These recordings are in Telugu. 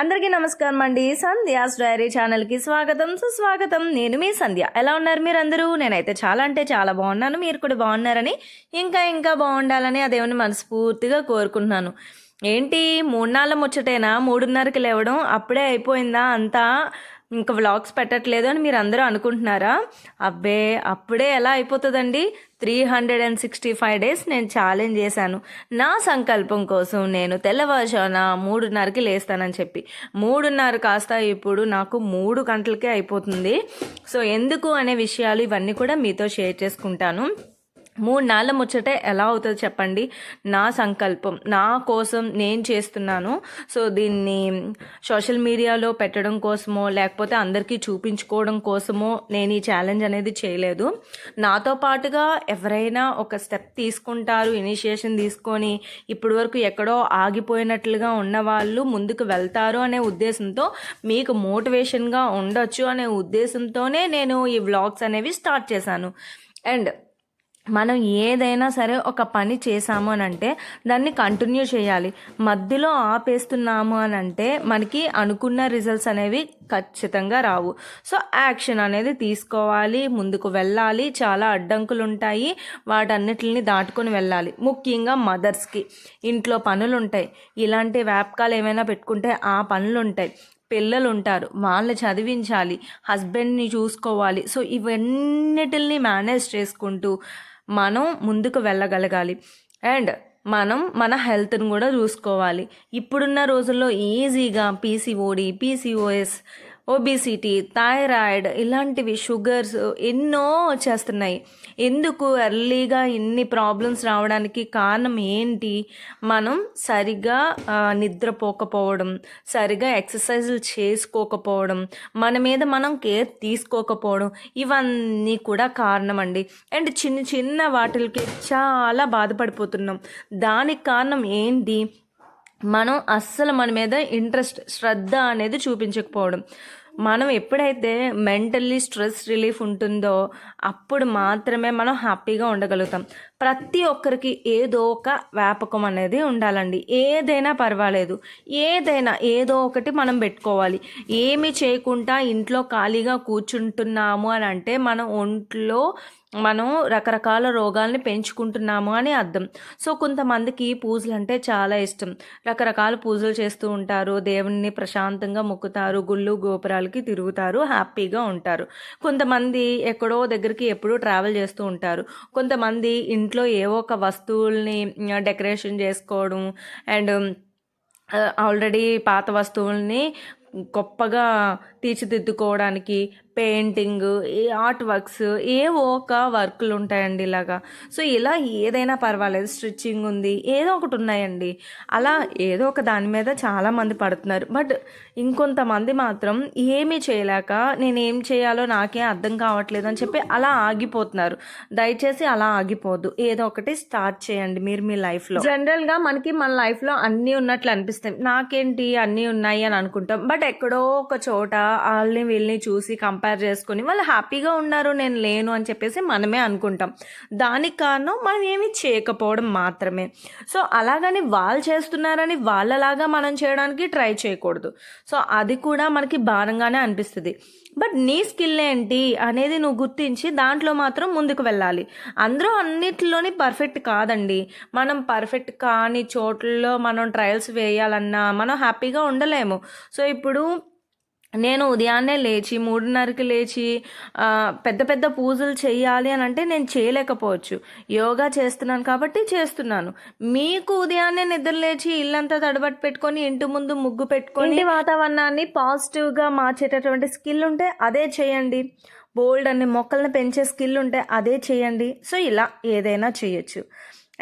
అందరికీ నమస్కారం అండి. సంధ్యాస్ డైరీ ఛానల్కి స్వాగతం సుస్వాగతం. నేను మీ సంధ్య. ఎలా ఉన్నారు మీరు అందరూ నేనైతే చాలా అంటే చాలా బాగున్నాను. మీరు కూడా బాగున్నారని ఇంకా ఇంకా బాగుండాలని అదేమని మనస్ఫూర్తిగా కోరుకుంటున్నాను. ఏంటి మూడు నాళ్ళ ముచ్చటేనా? మూడున్నరకి లేవడం అప్పుడే అయిపోయిందా అంతా? ఇంకా వ్లాగ్స్ పెట్టట్లేదు అని మీరు అందరూ అనుకుంటున్నారా? అబ్బే అప్పుడే ఎలా అయిపోతుందండి? Three hundred and sixty five days నేను ఛాలెంజ్ చేశాను. నా సంకల్పం కోసం నేను తెల్లవారుజామున మూడున్నరకి లేస్తానని చెప్పి. మూడున్నర కాస్త ఇప్పుడు నాకు మూడు గంటలకే అయిపోతుంది. సో ఎందుకు అనే విషయాలు ఇవన్నీ కూడా మీతో షేర్ చేసుకుంటాను. మూడు నాళ్ళ ముచ్చటే ఎలా అవుతుందో చెప్పండి? నా సంకల్పం నా కోసం నేను చేస్తున్నాను. సో దీన్ని సోషల్ మీడియాలో పెట్టడం కోసమో లేకపోతే అందరికీ చూపించుకోవడం కోసమో నేను ఈ ఛాలెంజ్ అనేది చేయలేదు. నాతో పాటుగా ఎవరైనా ఒక స్టెప్ తీసుకుంటారు ఇనిషియేషన్ తీసుకొని ఇప్పటి వరకు ఎక్కడో ఆగిపోయినట్లుగా ఉన్న వాళ్ళు ముందుకు వెళ్తారు అనే ఉద్దేశంతో మీకు మోటివేషన్గా ఉండొచ్చు అనే ఉద్దేశంతోనే నేను ఈ వ్లాగ్స్ అనేవి స్టార్ట్ చేశాను. అండ్ మనం ఏదైనా సరే ఒక పని చేసాము అని అంటే దాన్ని కంటిన్యూ చేయాలి. మధ్యలో ఆపేస్తున్నాము అని అంటే మనకి అనుకున్న రిజల్ట్స్ అనేవి ఖచ్చితంగా రావు. సో యాక్షన్ అనేది తీసుకోవాలి ముందుకు వెళ్ళాలి. చాలా అడ్డంకులు ఉంటాయి వాటన్నిటిని దాటుకొని వెళ్ళాలి. ముఖ్యంగా మదర్స్కి ఇంట్లో పనులు ఉంటాయి ఇలాంటి వ్యాపకాలు ఏమైనా పెట్టుకుంటే ఆ పనులు ఉంటాయి పిల్లలు ఉంటారు వాళ్ళని చదివించాలి. హస్బెండ్ని చూసుకోవాలి. సో ఇవన్నిటిని మేనేజ్ చేసుకుంటూ మనం ముందుకు వెళ్ళగలగాలి. అండ్ మనం మన హెల్త్ని కూడా చూసుకోవాలి. ఇప్పుడున్న రోజుల్లో ఈజీగా పీసీఓడి పీసీఓఎస్ ఒబిసిటీ థైరాయిడ్ ఇలాంటివి షుగర్స్ ఎన్నో వచ్చేస్తున్నాయి ఎందుకు ఎర్లీగా ఇన్ని ప్రాబ్లమ్స్ రావడానికి కారణం ఏంటి? మనం సరిగా నిద్రపోకపోవడం సరిగా ఎక్సర్సైజులు చేసుకోకపోవడం మన మీద మనం కేర్ తీసుకోకపోవడం ఇవన్నీ కూడా కారణం అండి అండ్ చిన్న చిన్న వాటికి చాలా బాధపడిపోతున్నాం. దానికి కారణం ఏంటి? మనం అస్సలు మన మీద ఇంట్రెస్ట్ శ్రద్ధ అనేది చూపించకపోవడం. మనం ఎప్పుడైతే మెంటల్లీ స్ట్రెస్ రిలీఫ్ ఉంటుందో అప్పుడు మాత్రమే మనం హ్యాపీగా ఉండగలుగుతాం. ప్రతి ఒక్కరికి ఏదో ఒక వ్యాపకం అనేది ఉండాలండి. ఏదైనా పర్వాలేదు. ఏదైనా ఏదో ఒకటి మనం పెట్టుకోవాలి. ఏమి చేయకుండా ఇంట్లో ఖాళీగా కూర్చుంటున్నాము అని అంటే మన ఒంట్లో మనం రకరకాల రోగాల్ని పెంచుకుంటున్నాము అని అర్థం. సో కొంతమందికి పూజలు అంటే చాలా ఇష్టం. రకరకాల పూజలు చేస్తూ ఉంటారు. దేవుణ్ణి ప్రశాంతంగా మొక్కుతారు. గుళ్ళు గోపురాలకి తిరుగుతారు. హ్యాపీగా ఉంటారు. కొంతమంది ఎక్కడో దగ్గరికి ఎప్పుడూ ట్రావెల్ చేస్తూ ఉంటారు. కొంతమంది ఇంట్లో ఏవో ఒక వస్తువుల్ని డెకరేషన్ చేసుకోవడం అండ్ ఆల్రెడీ పాత వస్తువుల్ని గొప్పగా తీర్చిదిద్దుకోవడానికి పెయింటింగ్ ఆర్ట్ వర్క్స్ ఏవో ఒక వర్క్లు ఉంటాయండి ఇలాగా. సో ఇలా ఏదైనా పర్వాలేదు స్టిచ్చింగ్ ఉంది ఏదో ఒకటి ఉన్నాయండి. అలా ఏదో ఒక దాని మీద చాలామంది పడుతున్నారు. బట్ ఇంకొంతమంది మాత్రం ఏమీ చేయలేక నేను ఏం చేయాలో నాకే అర్థం కావట్లేదు అని చెప్పి అలా ఆగిపోతున్నారు. దయచేసి అలా ఆగిపోద్దు ఏదో ఒకటి స్టార్ట్ చేయండి మీరు మీ లైఫ్లో. జనరల్గా మనకి మన లైఫ్లో అన్నీ ఉన్నట్లు అనిపిస్తాయి. నాకేంటి అన్నీ ఉన్నాయి అని అనుకుంటాం. బట్ ఎక్కడో ఒక చోట వాళ్ళని వీళ్ళని చూసి కంపేర్ చేసుకుని వాళ్ళు హ్యాపీగా ఉన్నారు నేను లేను అని చెప్పేసి మనమే అనుకుంటాం. దానికి కారణం మనం ఏమీ చేయకపోవడం మాత్రమే. సో అలాగని వాళ్ళు చేస్తున్నారని వాళ్ళలాగా మనం చేయడానికి ట్రై చేయకూడదు. సో అది కూడా మనకి భారంగానే అనిపిస్తుంది. బట్ నీ స్కిల్ ఏంటి అనేది నువ్వు గుర్తించి దాంట్లో మాత్రం ముందుకు వెళ్ళాలి. అందరూ అన్నిటిలోని పర్ఫెక్ట్ కాదండి. మనం పర్ఫెక్ట్ కాని చోట్లలో మనం ట్రయల్స్ వేయాలన్నా మనం హ్యాపీగా ఉండలేము. సో ఇప్పుడు నేను ఉదయాన్నే లేచి మూడున్నరకి లేచి పెద్ద పెద్ద పూజలు చేయాలి అని అంటే నేను చేయలేకపోవచ్చు. యోగా చేస్తున్నాను కాబట్టి చేస్తున్నాను. మీకు ఉదయాన్నే నిద్ర లేచి ఇల్లంతా తడబట్టి పెట్టుకొని ఇంటి ముందు ముగ్గు పెట్టుకొని వాతావరణాన్ని పాజిటివ్గా మార్చేటటువంటి స్కిల్ ఉంటే అదే చేయండి. బోల్డ్ అనే మొక్కలను పెంచే స్కిల్ ఉంటే అదే చేయండి. సో ఇలా ఏదైనా చేయొచ్చు.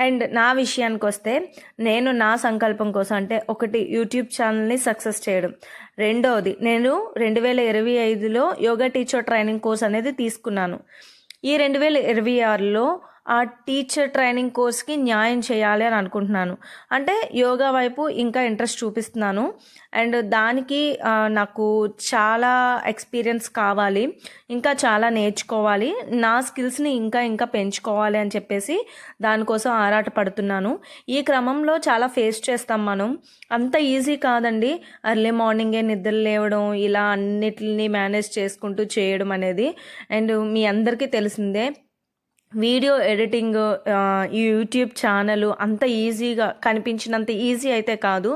అండ్ నా విషయానికి వస్తే నేను నా సంకల్పం కోసం అంటే ఒకటి యూట్యూబ్ ఛానల్ని సక్సెస్ చేయడం. రెండవది నేను రెండు వేల ఇరవై ఐదులో యోగా టీచర్ ట్రైనింగ్ కోర్స్ అనేది తీసుకున్నాను. ఈ రెండు వేల ఇరవై ఆరులో ఆ టీచర్ ట్రైనింగ్ కోర్స్కి న్యాయం చేయాలి అని అనుకుంటున్నాను. అంటే యోగా వైపు ఇంకా ఇంట్రెస్ట్ చూపిస్తున్నాను. అండ్ దానికి నాకు చాలా ఎక్స్పీరియన్స్ కావాలి. ఇంకా చాలా నేర్చుకోవాలి. నా స్కిల్స్ని ఇంకా ఇంకా పెంచుకోవాలి అని చెప్పేసి దానికోసం ఆరాట పడుతున్నాను ఈ క్రమంలో చాలా ఫేస్ చేస్తాం మనం. అంత ఈజీ కాదండి. ఎర్లీ మార్నింగే నిద్ర లేవడం ఇలా అన్నిటిని మేనేజ్ చేసుకుంటూ చేయడం అనేది. అండ్ మీ అందరికీ తెలిసిందే వీడియో ఎడిటింగ్ ఈ యూట్యూబ్ ఛానల్ అంత ఈజీగా కనిపించినంత ఈజీ అయితే కాదు.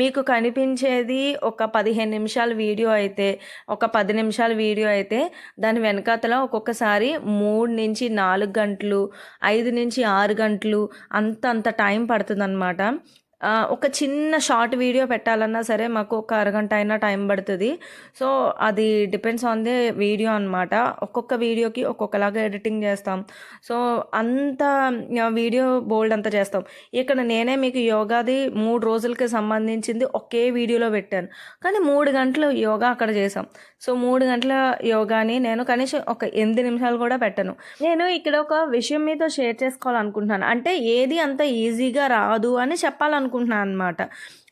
మీకు కనిపించేది ఒక పదిహేను నిమిషాల వీడియో అయితే ఒక పది నిమిషాల వీడియో అయితే దాని వెనకాతల ఒక్కొక్కసారి మూడు నుంచి నాలుగు గంటలు ఐదు నుంచి ఆరు గంటలు అంత అంత టైం పడుతుందన్నమాట. ఒక చిన్న షార్ట్ వీడియో పెట్టాలన్నా సరే మాకు ఒక అరగంట అయినా టైం పడుతుంది. సో అది డిపెండ్స్ ఆన్ ది వీడియో అనమాట ఒక్కొక్క వీడియోకి ఒక్కొక్కలాగా ఎడిటింగ్ చేస్తాం. సో అంత వీడియో బోల్డ్ అంతా చేస్తాం. ఇక్కడ నేనే మీకు యోగాది మూడు రోజులకి సంబంధించింది ఒకే వీడియోలో పెట్టాను. కానీ మూడు గంటలు యోగా అక్కడ చేసాం సో మూడు గంటల యోగాని నేను కనీసం ఒక ఎనిమిది నిమిషాలు కూడా పెట్టను. నేను ఇక్కడ ఒక విషయం మీతో షేర్ చేసుకోవాలనుకుంటున్నాను. అంటే ఏది అంత ఈజీగా రాదు అని చెప్పాలనుకుంటున్నాను అనమాట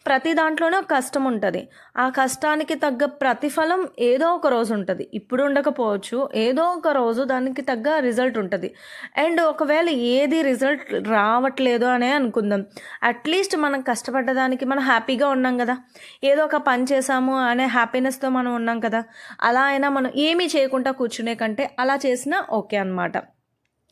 ప్రతి దాంట్లోనే ఒక కష్టం ఉంటుంది. ఆ కష్టానికి తగ్గ ప్రతిఫలం ఏదో ఒక రోజు ఉంటుంది. ఇప్పుడు ఉండకపోవచ్చు. ఏదో ఒక రోజు దానికి తగ్గ రిజల్ట్ ఉంటుంది. అండ్ ఒకవేళ ఏది రిజల్ట్ రావట్లేదు అనే అనుకుందాం. అట్లీస్ట్ మనం కష్టపడ్డదానికి మనం హ్యాపీగా ఉన్నాం కదా. ఏదో ఒక పని చేసాము అనే హ్యాపీనెస్తో మనం ఉన్నాం కదా. అలా అయినా మనం ఏమీ చేయకుండా కూర్చునే కంటే అలా చేసినా ఓకే అనమాట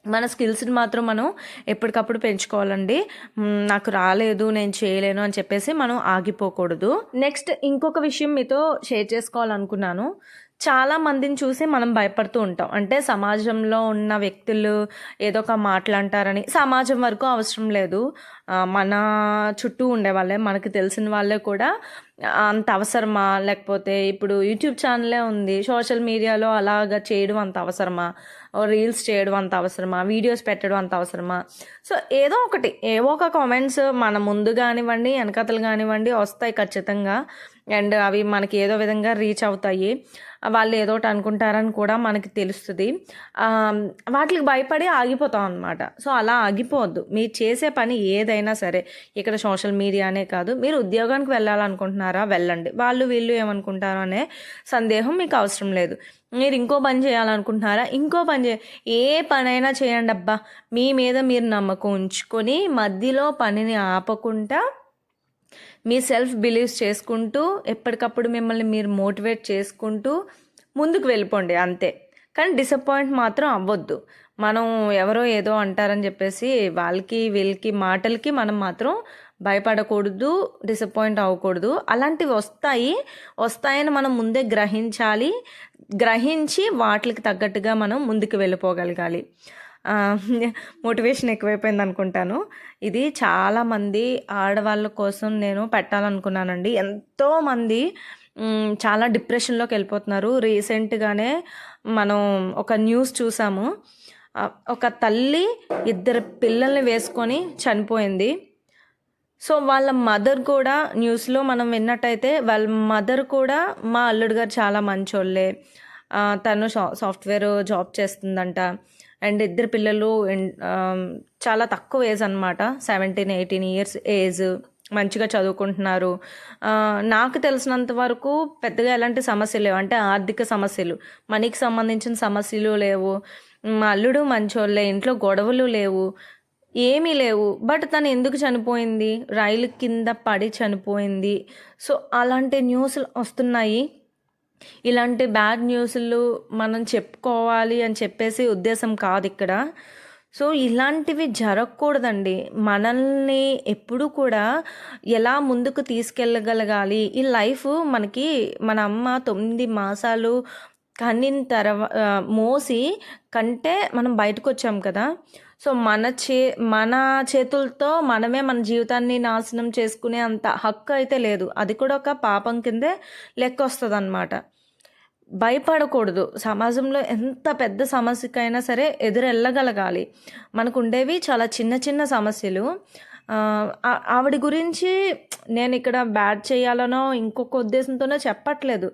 మన స్కిల్స్ని మాత్రం మనం ఎప్పటికప్పుడు పెంచుకోవాలండి. నాకు రాలేదు నేను చేయలేను అని చెప్పేసి మనం ఆగిపోకూడదు. నెక్స్ట్ ఇంకొక విషయం మీతో షేర్ చేసుకోవాలనుకున్నాను. చాలా మందిని చూసి మనం భయపడుతూ ఉంటాం. అంటే సమాజంలో ఉన్న వ్యక్తులు ఏదో ఒక మాట్లాంటారని సమాజం వరకు అవసరం లేదు. మన చుట్టూ ఉండే వాళ్ళే మనకు తెలిసిన వాళ్ళే కూడా అంత అవసరమా? లేకపోతే ఇప్పుడు యూట్యూబ్ ఛానలే ఉంది. సోషల్ మీడియాలో అలాగా చేయడం అంత అవసరమా? రీల్స్ చేయడం అంత అవసరమా? వీడియోస్ పెట్టడం అంత అవసరమా? సో ఏదో ఒకటి ఏవో ఒక కామెంట్స్ మన ముందు కానివ్వండి వెనకతలు కానివ్వండి వస్తాయి ఖచ్చితంగా. అండ్ అవి మనకి ఏదో విధంగా రీచ్ అవుతాయి. వాళ్ళు ఏదో ఒకటి అనుకుంటారని కూడా మనకి తెలుస్తుంది. వాటికి భయపడి ఆగిపోతాం అనమాట సో అలా ఆగిపోవద్దు. మీరు చేసే పని ఏదైనా సరే ఇక్కడ సోషల్ మీడియానే కాదు మీరు ఉద్యోగానికి వెళ్ళాలనుకుంటున్నారా వెళ్ళండి. వాళ్ళు వీళ్ళు ఏమనుకుంటారో అనే సందేహం మీకు అవసరం లేదు. మీరు ఇంకో పని చేయాలనుకుంటున్నారా ఇంకో పని చే ఏ పనైనా చేయండి అబ్బా. మీ మీద మీరు నమ్మకం ఉంచుకొని మధ్యలో పనిని ఆపకుండా మీ సెల్ఫ్ బిలీవ్స్ చేసుకుంటూ ఎప్పటికప్పుడు మిమ్మల్ని మీరు మోటివేట్ చేసుకుంటూ ముందుకు వెళ్ళిపోండి అంతే. కానీ డిసప్పాయింట్ మాత్రం అవ్వద్దు. మనం ఎవరో ఏదో అంటారని చెప్పేసి వాళ్ళకి వీళ్ళకి మాటలకి మనం మాత్రం భయపడకూడదు డిసప్పాయింట్ అవ్వకూడదు. అలాంటివి వస్తాయి. వస్తాయని మనం ముందే గ్రహించాలి. గ్రహించి వాటికి తగ్గట్టుగా మనం ముందుకు వెళ్ళిపోగలగాలి. మోటివేషన్ ఎక్కువైపోయింది అనుకుంటాను. ఇది చాలామంది ఆడవాళ్ళ కోసం నేను పెట్టాలనుకున్నానండి. ఎంతోమంది చాలా డిప్రెషన్లోకి వెళ్ళిపోతున్నారు. రీసెంట్గానే మనం ఒక న్యూస్ చూసాము. ఒక తల్లి ఇద్దరు పిల్లల్ని వేసుకొని చనిపోయింది. సో వాళ్ళ మదర్ కూడా న్యూస్లో మనం విన్నట్టయితే వాళ్ళ మదర్ కూడా మా అల్లుడు గారు చాలా మంచోళ్ళే. తను సాఫ్ట్వేర్ జాబ్ చేస్తుందంట. అండ్ ఇద్దరు పిల్లలు చాలా తక్కువ ఏజ్ అనమాట సెవెంటీన్ ఎయిటీన్ ఇయర్స్ ఏజ్ మంచిగా చదువుకుంటున్నారు. నాకు తెలిసినంత వరకు పెద్దగా ఎలాంటి సమస్యలు లేవు. అంటే ఆర్థిక సమస్యలు. మనీకి సంబంధించిన సమస్యలు లేవు. మా అల్లుడు మంచోళ్ళే ఇంట్లో గొడవలు లేవు ఏమీ లేవు. బట్ తను ఎందుకు చనిపోయింది? రైలు కింద పడి చనిపోయింది. సో అలాంటి న్యూస్లు వస్తున్నాయి. ఇలాంటి బ్యాడ్ న్యూస్లు మనం చెప్పుకోవాలి అని చెప్పేసి ఉద్దేశం కాదు ఇక్కడ. సో ఇలాంటివి జరగకూడదండి. మనల్ని ఎప్పుడు కూడా ఎలా ముందుకు తీసుకెళ్ళగలగాలి? ఈ లైఫ్ మనకి మన అమ్మ తొమ్మిది మాసాలు కన్నిన తర్వా మోసి కంటే మనం బయటకు వచ్చాం కదా. సో మన చే మన చేతులతో మనమే మన జీవితాన్ని నాశనం చేసుకునే అంత హక్కు అయితే లేదు. అది కూడా ఒక పాపం కిందే లెక్క వస్తుంది అనమాట భయపడకూడదు. సమాజంలో ఎంత పెద్ద సమస్యకైనా సరే ఎదురెళ్ళగలగాలి. మనకు ఉండేవి చాలా చిన్న చిన్న సమస్యలు. ఆవిడ గురించి నేను ఇక్కడ బ్యాడ్ చేయాలనో ఇంకొక ఉద్దేశంతోనో చెప్పట్లేదు.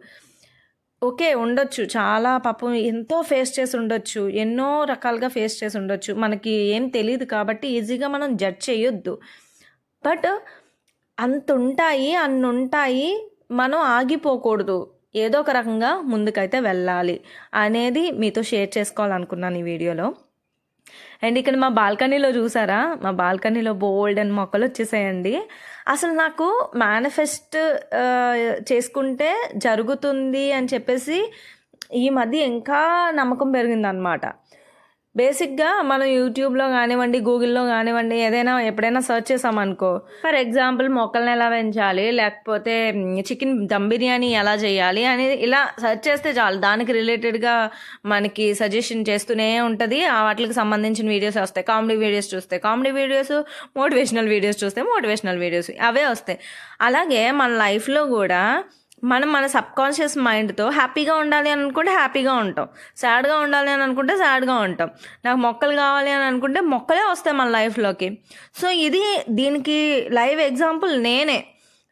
ఓకే ఉండొచ్చు. చాలా పాపం ఎంతో ఫేస్ చేసి ఉండొచ్చు. ఎన్నో రకాలుగా ఫేస్ చేసి ఉండొచ్చు. మనకి ఏం తెలియదు కాబట్టి ఈజీగా మనం జడ్జ్ చేయొద్దు. బట్ అంత ఉంటాయి అన్ని ఉంటాయి మనం ఆగిపోకూడదు. ఏదో ఒక రకంగా ముందుకైతే వెళ్ళాలి అనేది మీతో షేర్ చేసుకోవాలనుకున్నాను ఈ వీడియోలో. అండ్ ఇక్కడ మా బాల్కనీలో చూసారా? మా బాల్కనీలో బోల్డ్ అండ్ మొక్కలు వచ్చేసాయండి. అసలు నాకు మేనిఫెస్ట్ చేసుకుంటే జరుగుతుంది అని చెప్పేసి ఈ మధ్య ఇంకా నమ్మకం పెరిగిందనమాట బేసిక్గా మనం యూట్యూబ్లో కానివ్వండి గూగుల్లో కానివ్వండి ఏదైనా ఎప్పుడైనా సర్చ్ చేసామనుకో ఫర్ ఎగ్జాంపుల్ మొక్కల్ని ఎలా పెంచాలి లేకపోతే చికెన్ దమ్ బిర్యానీ ఎలా చేయాలి అనేది ఇలా సెర్చ్ చేస్తే చాలు. దానికి రిలేటెడ్గా మనకి సజెషన్ చేస్తూనే ఉంటుంది. ఆ వాటికి సంబంధించిన వీడియోస్ వస్తాయి. కామెడీ వీడియోస్ చూస్తే కామెడీ వీడియోస్ మోటివేషనల్ వీడియోస్ చూస్తే మోటివేషనల్ వీడియోస్ అవే వస్తాయి. అలాగే మన లైఫ్లో కూడా మనం మన సబ్ కాన్షియస్ మైండ్తో హ్యాపీగా ఉండాలి అని అనుకుంటే హ్యాపీగా ఉంటాం. సాడ్గా ఉండాలి అని అనుకుంటే సాడ్గా ఉంటాం. నాకు మొక్కలు కావాలి అని అనుకుంటే మొక్కలే వస్తాయి మన లైఫ్లోకి. సో ఇది దీనికి లైవ్ ఎగ్జాంపుల్ నేనే.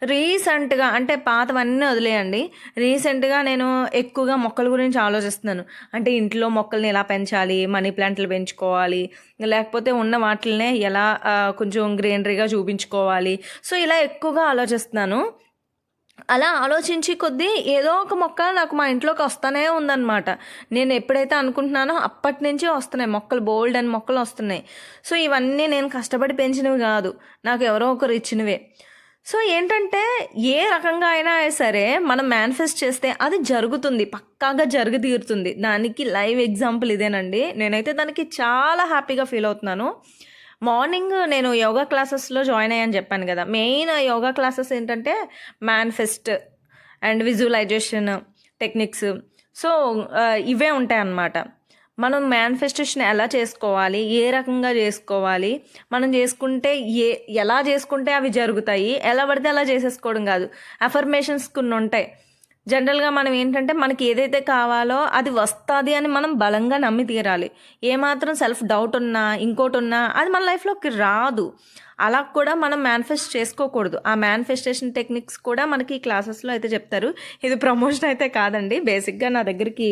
రీసెంట్గా అంటే పాతవన్నీ వదిలేయండి. రీసెంట్గా నేను ఎక్కువగా మొక్కల గురించి ఆలోచిస్తున్నాను. అంటే ఇంట్లో మొక్కల్ని ఎలా పెంచాలి మనీ ప్లాంట్లు పెంచుకోవాలి లేకపోతే ఉన్న వాటిల్నే ఎలా కొంచెం గ్రీనరీగా చూపించుకోవాలి. సో ఇలా ఎక్కువగా ఆలోచిస్తున్నాను. అలా ఆలోచించి కొద్దీ ఏదో ఒక మొక్క నాకు మా ఇంట్లోకి వస్తూనే ఉందన్నమాట. నేను ఎప్పుడైతే అనుకుంటున్నానో అప్పటి నుంచి వస్తున్నాయి. మొక్కలు బోల్డ్ అని మొక్కలు వస్తున్నాయి. సో ఇవన్నీ నేను కష్టపడి పెంచినవి కాదు. నాకు ఎవరో ఒకరు ఇచ్చినవే. సో ఏంటంటే ఏ రకంగా అయినా సరే మనం మేనిఫెస్ట్ చేస్తే అది జరుగుతుంది. పక్కాగా జరిగి తీరుతుంది. దానికి లైవ్ ఎగ్జాంపుల్ ఇదేనండి. నేనైతే దానికి చాలా హ్యాపీగా ఫీల్ అవుతున్నాను. మార్నింగ్ నేను యోగా క్లాసెస్లో జాయిన్ అయ్యాను చెప్పాను కదా. మెయిన్ యోగా క్లాసెస్ ఏంటంటే manifest and visualisation techniques. So ఇవే ఉంటాయి అన్నమాట మనం మేనిఫెస్టేషన్ ఎలా చేసుకోవాలి? ఏ రకంగా చేసుకోవాలి? మనం చేసుకుంటే ఏ ఎలా చేసుకుంటే అవి జరుగుతాయి? ఎలా పడితే అలా చేసేసుకోవడం కాదు. అఫర్మేషన్స్ కొన్ని ఉంటాయి జనరల్గా మనం ఏంటంటే మనకి ఏదైతే కావాలో అది వస్తుంది అని మనం బలంగా నమ్మి తీరాలి. ఏమాత్రం సెల్ఫ్ డౌట్ ఉన్నా ఇంకోటి ఉన్నా అది మన లైఫ్లోకి రాదు. అలా కూడా మనం మేనిఫెస్ట్ చేసుకోకూడదు. ఆ మేనిఫెస్టేషన్ టెక్నిక్స్ కూడా మనకి క్లాసెస్లో అయితే చెప్తారు. ఇది ప్రమోషన్ అయితే కాదండి. బేసిక్గా నా దగ్గరికి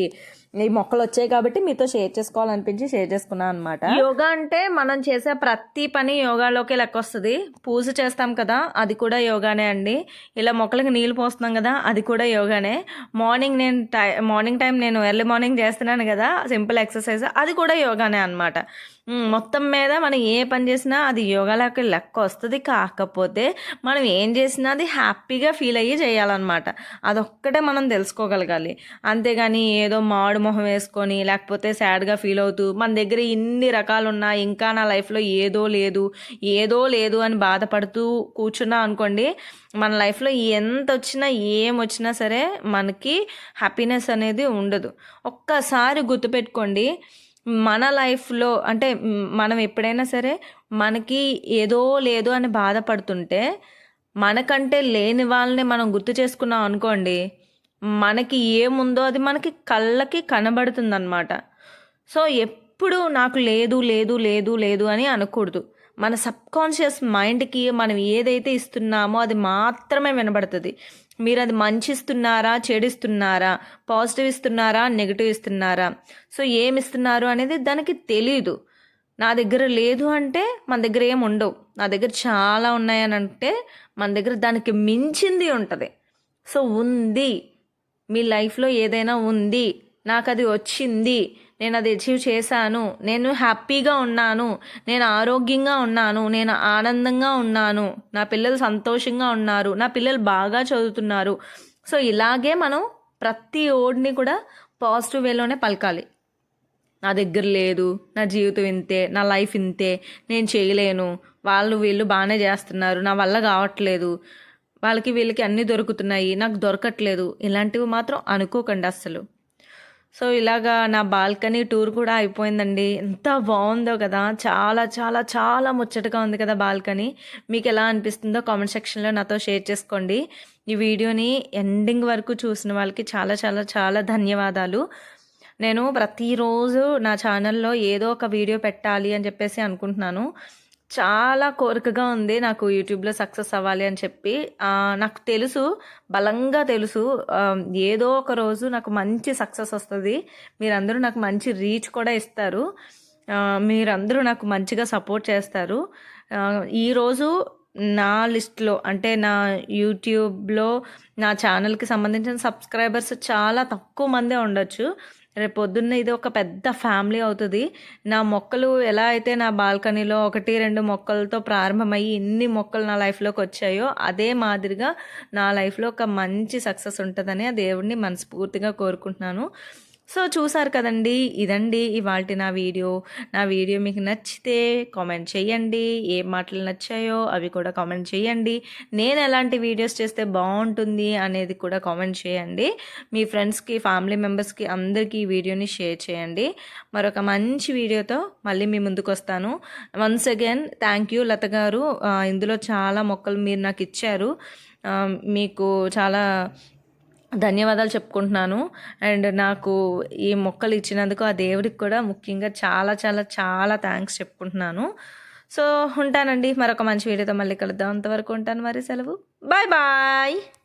ఈ మొక్కలు వచ్చాయి కాబట్టి మీతో షేర్ చేసుకోవాలనిపించి షేర్ చేసుకున్నాను అనమాట యోగా అంటే మనం చేసే ప్రతి పని యోగాలోకి లెక్క వస్తుంది. పూజ చేస్తాం కదా అది కూడా యోగానే అండి. ఇలా మొక్కలకి నీళ్ళు పోస్తున్నాం కదా అది కూడా యోగానే. మార్నింగ్ నేను టై మార్నింగ్ టైం నేను ఎర్లీ మార్నింగ్ చేస్తున్నాను కదా సింపుల్ ఎక్సర్సైజ్ అది కూడా యోగానే అనమాట మొత్తం మీద మనం ఏ పని చేసినా అది యోగాలోకి లెక్క వస్తుంది కాకపోతే మనం ఏం చేసినా అది హ్యాపీగా ఫీల్ అయ్యి చేయాలన్నమాట. అదొక్కటే మనం తెలుసుకోగలగాలి. అంతేగాని ఏదో మాడు మొహం వేసుకొని లేకపోతే సాడ్గా ఫీల్ అవుతూ మన దగ్గర ఇన్ని రకాలు ఉన్నా ఇంకా నా లైఫ్లో ఏదో లేదు ఏదో లేదు అని బాధపడుతూ కూర్చున్నా అనుకోండి మన లైఫ్లో ఎంత వచ్చినా ఏం వచ్చినా సరే మనకి హ్యాపీనెస్ అనేది ఉండదు. ఒక్కసారి గుర్తుపెట్టుకోండి మన లైఫ్లో అంటే మనం ఎప్పుడైనా సరే మనకి ఏదో లేదు అని బాధపడుతుంటే మనకంటే లేని వాళ్ళని మనం గుర్తు చేసుకున్నాం అనుకోండి మనకి ఏముందో అది మనకి కళ్ళకి కనబడుతుంది అనమాట సో ఎప్పుడు నాకు లేదు లేదు లేదు లేదు అని అనకూడదు. మన సబ్కాన్షియస్ మైండ్కి మనం ఏదైతే ఇస్తున్నామో అది మాత్రమే వినబడుతుంది. మీరు అది మంచి ఇస్తున్నారా చెడిస్తున్నారా పాజిటివ్ ఇస్తున్నారా నెగిటివ్ ఇస్తున్నారా? సో ఏమి ఇస్తున్నారు అనేది దానికి తెలీదు. నా దగ్గర లేదు అంటే మన దగ్గర ఏమి ఉండవు. నా దగ్గర చాలా ఉన్నాయని అంటే మన దగ్గర దానికి మించింది ఉంటుంది. సో ఉంది. మీ లైఫ్లో ఏదైనా ఉంది. నాకు అది వచ్చింది. నేను అది అచీవ్ చేశాను. నేను హ్యాపీగా ఉన్నాను. నేను ఆరోగ్యంగా ఉన్నాను. నేను ఆనందంగా ఉన్నాను. నా పిల్లలు సంతోషంగా ఉన్నారు. నా పిల్లలు బాగా చదువుతున్నారు. సో ఇలాగే మనం ప్రతి ఓడిని కూడా పాజిటివ్ వేలోనే పలకాలి. నా దగ్గర లేదు. నా జీవితం ఇంతే. నా లైఫ్ ఇంతే. నేను చేయలేను. వాళ్ళు వీళ్ళు బాగానే చేస్తున్నారు. నా వల్ల కావట్లేదు. వాళ్ళకి వీళ్ళకి అన్నీ దొరుకుతున్నాయి. నాకు దొరకట్లేదు. ఇలాంటివి మాత్రం అనుకోకండి అస్సలు. సో ఇలాగా నా బాల్కనీ టూర్ కూడా అయిపోయిందండి. ఎంత బాగుందో కదా. చాలా చాలా చాలా ముచ్చటగా ఉంది కదా బాల్కనీ. మీకు ఎలా అనిపిస్తుందో కామెంట్ సెక్షన్లో నాతో షేర్ చేసుకోండి. ఈ వీడియోని ఎండింగ్ వరకు చూసిన వాళ్ళకి చాలా చాలా చాలా ధన్యవాదాలు. నేను ప్రతిరోజు నా ఛానల్లో ఏదో ఒక వీడియో పెట్టాలి అని చెప్పేసి అనుకుంటున్నాను. చాలా కోరికగా ఉంది నాకు యూట్యూబ్లో సక్సెస్ అవ్వాలి అని చెప్పి. నాకు తెలుసు బలంగా తెలుసు. ఏదో ఒక రోజు నాకు మంచి సక్సెస్ వస్తుంది. మీరందరూ నాకు మంచి రీచ్ కూడా ఇస్తారు. మీరందరూ నాకు మంచిగా సపోర్ట్ చేస్తారు. ఈరోజు నా లిస్ట్లో అంటే నా యూట్యూబ్లో నా ఛానల్కి సంబంధించిన సబ్స్క్రైబర్స్ చాలా తక్కువ మందే ఉండొచ్చు. రేపు పొద్దున్న ఇది ఒక పెద్ద ఫ్యామిలీ అవుతుంది. నా మొక్కలు ఎలా అయితే నా బాల్కనీలో ఒకటి రెండు మొక్కలతో ప్రారంభమయ్యి ఇన్ని మొక్కలు నా లైఫ్లోకి వచ్చాయో అదే మాదిరిగా నా లైఫ్లో ఒక మంచి సక్సెస్ ఉంటుందని ఆ దేవుడిని మనస్ఫూర్తిగా కోరుకుంటున్నాను. సో చూసారు కదండి ఇదండి ఇవాళ నా వీడియో. నా వీడియో మీకు నచ్చితే కామెంట్ చేయండి. ఏ మాటలు నచ్చాయో అవి కూడా కామెంట్ చేయండి. నేను ఎలాంటి వీడియోస్ చేస్తే బాగుంటుంది అనేది కూడా కామెంట్ చేయండి. మీ ఫ్రెండ్స్కి ఫ్యామిలీ మెంబర్స్కి అందరికీ ఈ వీడియోని షేర్ చేయండి. మరొక మంచి వీడియోతో మళ్ళీ మీ ముందుకు వస్తాను. Once again thank you Lata గారు. ఇందులో చాలా మొక్కలు మీరు నాకు ఇచ్చారు. మీకు చాలా ధన్యవాదాలు చెప్పుకుంటున్నాను. అండ్ నాకు ఈ మొక్కలు ఇచ్చినందుకు ఆ దేవుడికి కూడా ముఖ్యంగా చాలా చాలా చాలా థ్యాంక్స్ చెప్పుకుంటున్నాను. సో ఉంటానండి. మరొక మంచి వీడియోతో మళ్ళీ కలుద్దాం. అంతవరకు ఉంటాను. మరి సెలవు. Bye bye.